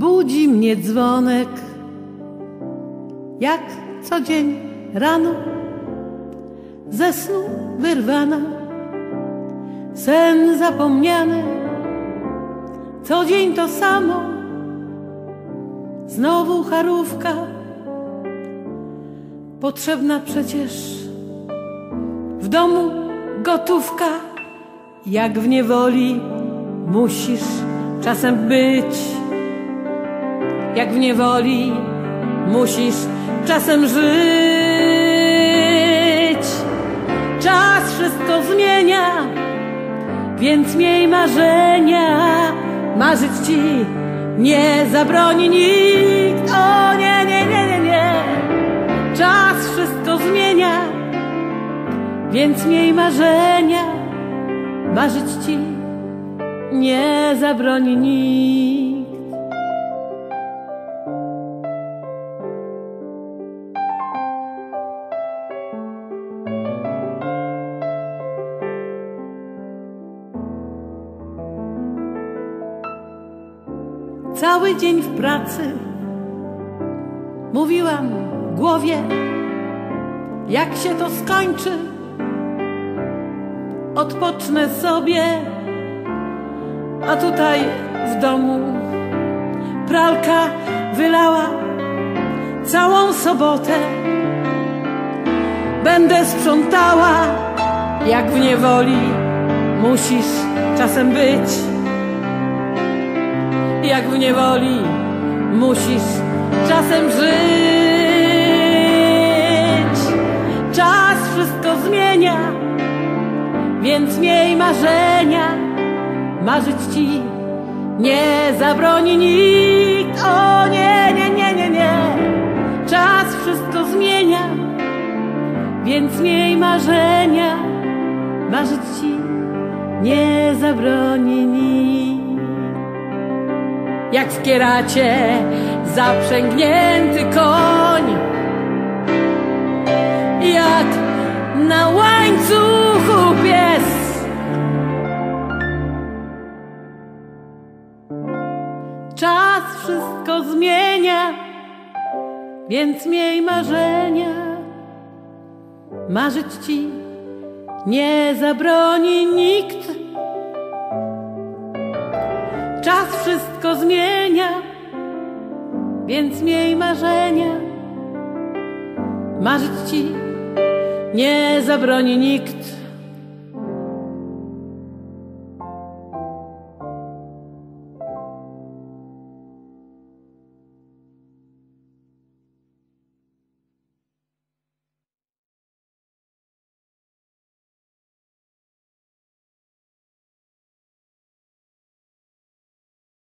budzi mnie dzwonek, jak co dzień rano, ze snu wyrwana, sen zapomniany, co dzień to samo, znowu charówka, potrzebna przecież w domu gotówka, jak w niewoli musisz czasem być. Jak w niewoli musisz czasem żyć. Czas wszystko zmienia, więc miej marzenia. Marzyć ci nie zabroni nikt. O nie, nie, nie, nie, nie. Czas wszystko zmienia, więc miej marzenia. Marzyć ci nie zabroni nikt. Cały dzień w pracy mówiłam głowie, jak się to skończy, odpocznę sobie a tutaj w domu pralka wylała całą sobotę. Będę sprzątała, jak w niewoli musisz czasem być. Jak w niewoli musisz czasem żyć. Czas wszystko zmienia, więc miej marzenia marzyć ci nie zabroni nikt. O nie, nie, nie, nie, nie. Czas wszystko zmienia, więc miej marzenia. Marzyć ci nie zabroni nikt. Jak w kieracie zaprzęgnięty koń, jak na łańcuchu pies Czas wszystko zmienia, więc miej marzenia. Marzyć ci nie zabroni nikt. Zmienia, więc miej marzenia. Marzyć ci nie zabroni nikt.